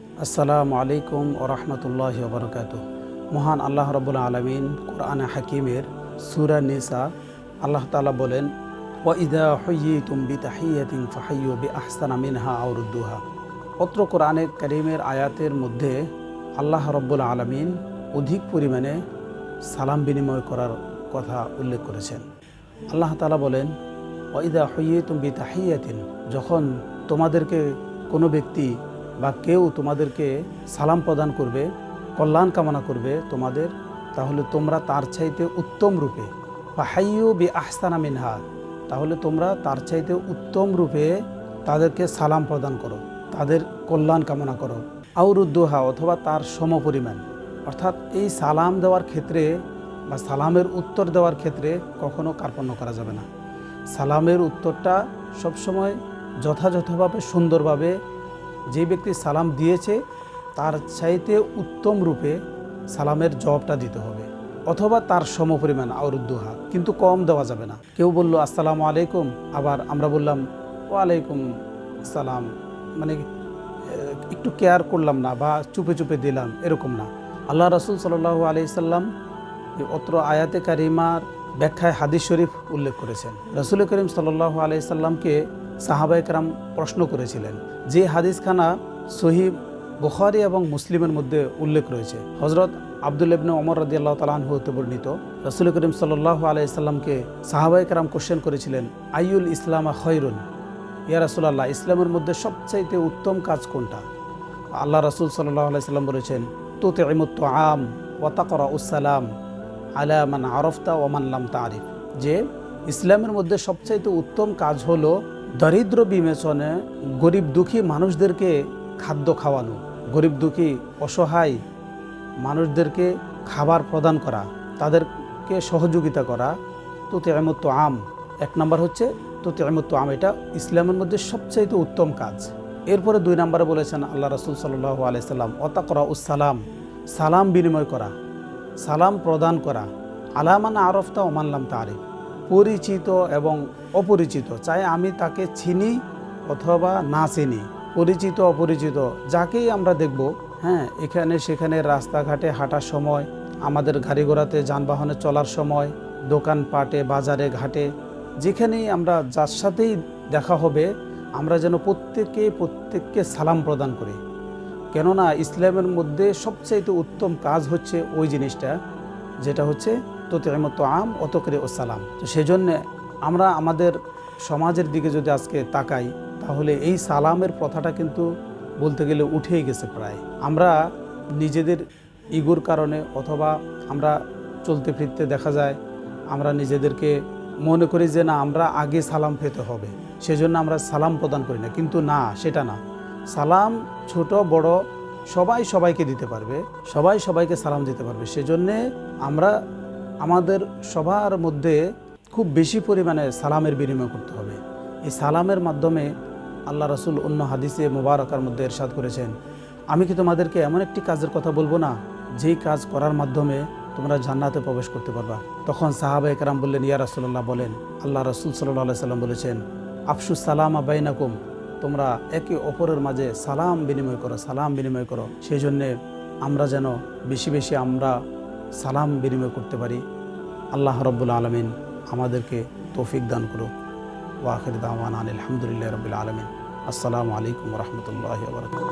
আসসালামু আলাইকুম ও রহমতুল্লাহ বরকাত মহান আল্লাহ রবুল্লা আলমিন কোরআনে হাকিমের সুরা নিসা আল্লাহ তালা বলেন ওয়াইদা হইয়ি তুম্বি তাহিয়াতিন ফাহাইয়ু বি আহসানা মিনহা আউরুদ্দুহা অত্র কোরআনে করিমের আয়াতের মধ্যে আল্লাহ রব্বুল আলমিন অধিক পরিমাণে সালাম বিনিময় করার কথা উল্লেখ করেছেন। আল্লাহ তালা বলেন ওইদা হইয়ে তুমি তাহিয়াতিন যখন তোমাদেরকে কোনো ব্যক্তি বা কেউ তোমাদেরকে সালাম প্রদান করবে, কল্যাণ কামনা করবে তোমাদের, তাহলে তোমরা তার চাইতে উত্তম রূপে, বা হাইয়ু বি আহসানা মিনহা, তাহলে তোমরা তার চাইতে উত্তম রূপে তাদেরকে সালাম প্রদান করো, তাদের কল্যাণ কামনা করো। আউরুদ্দোহা অথবা তার সমপরিমাণ অর্থাৎ এই সালাম দেওয়ার ক্ষেত্রে বা সালামের উত্তর দেওয়ার ক্ষেত্রে কখনো কার্পণ্য করা যাবে না। সালামের উত্তরটা সবসময় যথাযথভাবে, সুন্দরভাবে যে ব্যক্তি সালাম দিয়েছে, তার চাইতে উত্তম রূপে সালামের জবাবটা দিতে হবে। অথবা তার সমপরিমাণ আউরুদ্দোহা, কিন্তু কম দেওয়া যাবে না। কেউ বলল, আসসালামু আলাইকুম। আবার আমরা বললাম, ওয়ালাইকুম সালাম। মানে একটু কেয়ার করলাম না বা চুপে চুপে দিলাম, এরকম না। আল্লাহ রসুল সাল্লাহ আলি সাল্লাম অত্র আয়াতে কারিমার ব্যাখ্যায় হাদিস শরীফ উল্লেখ করেছেন। রসুল করিম সাল্লাহ আলি সাল্লামকে সাহাবাই প্রশ্ন করেছিলেন। যে হাদিসখানা সহিব বুখারি এবং মুসলিমের মধ্যে উল্লেখ রয়েছে। হজরত আবদুল ইবনে ওমর রাদি আল্লাহ তালাহ হতে বর্ণিত। রসুল করিম সাল্লাহ আলাইসাল্লামকে সাহাবাই কারাম কোশ্চেন করেছিলেন আইউল ইসলামা খৈরুন ইয়া রাসুলাল্লাহ, ইসলামের মধ্যে সবচাইতে উত্তম কাজ কোনটা? আল্লাহ রসুল সাল্লাহ আলাইসাল্লাম বলেছেন তুতে ইমুত্ত আম ওয়াতাকরা উসালাম আলা মান আরফতা ওমান লাম তারিফ যে ইসলামের মধ্যে সবচাইতে উত্তম কাজ হলো দরিদ্র বিবেচনে গরিব দুঃখী মানুষদেরকে খাদ্য খাওয়ানো, গরিব দুঃখী অসহায় মানুষদেরকে খাবার প্রদান করা, তাদেরকে সহযোগিতা করা তো তেমত্ব আম এক নম্বর হচ্ছে তো তেমত্ব আম এটা ইসলামের মধ্যে সবচাইতে উত্তম কাজ। এরপরে দুই নম্বরে বলেছেন আল্লাহ রসুল সাল্লাহ আলাইসাল্লাম অতাকরা উসালাম সালাম বিনিময় করা। সালাম প্রদান করা। আলামান আরফতা ওমানলাম তারিফ। পরিচিত এবং অপরিচিত। চাই আমি তাকে চিনি অথবা না চিনি। পরিচিত, অপরিচিত, যাকেই আমরা দেখব হ্যাঁ এখানে সেখানে রাস্তাঘাটে হাঁটার সময়, আমাদের গাড়ি ঘোড়াতে যানবাহনে চলার সময়, দোকানপাটে, বাজারে, ঘাটে, যেখানেই আমরা যার সাথেই দেখা হবে, আমরা যেন প্রত্যেকে প্রত্যেককে সালাম প্রদান করি। কেননা ইসলামের মধ্যে সবচাইতে উত্তম কাজ হচ্ছে ওই জিনিসটা, যেটা হচ্ছে তোতেমত আম অত করে ও সালাম। তো সেই জন্যে আমরা আমাদের সমাজের দিকে যদি আজকে তাকাই, তাহলে এই সালামের প্রথাটা কিন্তু বলতে গেলে উঠেই গেছে প্রায়। আমরা নিজেদের ইগুর কারণে অথবা আমরা চলতে ফিরতে দেখা যায়, আমরা নিজেদেরকে মনে করি যে না, আমরা আগে সালাম পেতে হবে। সেজন্য আমরা সালাম প্রদান করি না। কিন্তু না, সেটা না। সালাম ছোট, বড়, সবাই সবাইকে দিতে পারবে, সবাই সবাইকে সালাম দিতে পারবে। সেজন্যে আমরা আমাদের সবার মধ্যে খুব বেশি পরিমাণে সালামের বিনিময় করতে হবে। এই সালামের মাধ্যমে আল্লাহ রসুল অন্য হাদিসে মোবারকার মধ্যে এরশাদ করেছেন, আমি কি তোমাদেরকে এমন একটি কাজের কথা বলব না, যেই কাজ করার মাধ্যমে তোমরা জান্নাতে প্রবেশ করতে পারবা? তখন সাহাবা একরাম বললেন, ইয়া রাসুল্লাহ বলেন, আল্লাহ রসুল সাল্লাহ সাল্লাম বলেছেন আফসুস সালাম আবাইনাকুম তোমরা একে অপরের মাঝে সালাম বিনিময় করো, সালাম বিনিময় করো। সেই জন্যে আমরা যেন বেশি বেশি আমরা সালাম বিনিময় করতে পারি। আল্লাহ রব্বুল আলমিন আমাদেরকে তৌফিক দান করুক। ওয়াখির দাওয়ান আলহামদুলিল্লাহ রবিল আলমিন। আসসালামু আলাইকুম রহমতুল্লাহ বরকাত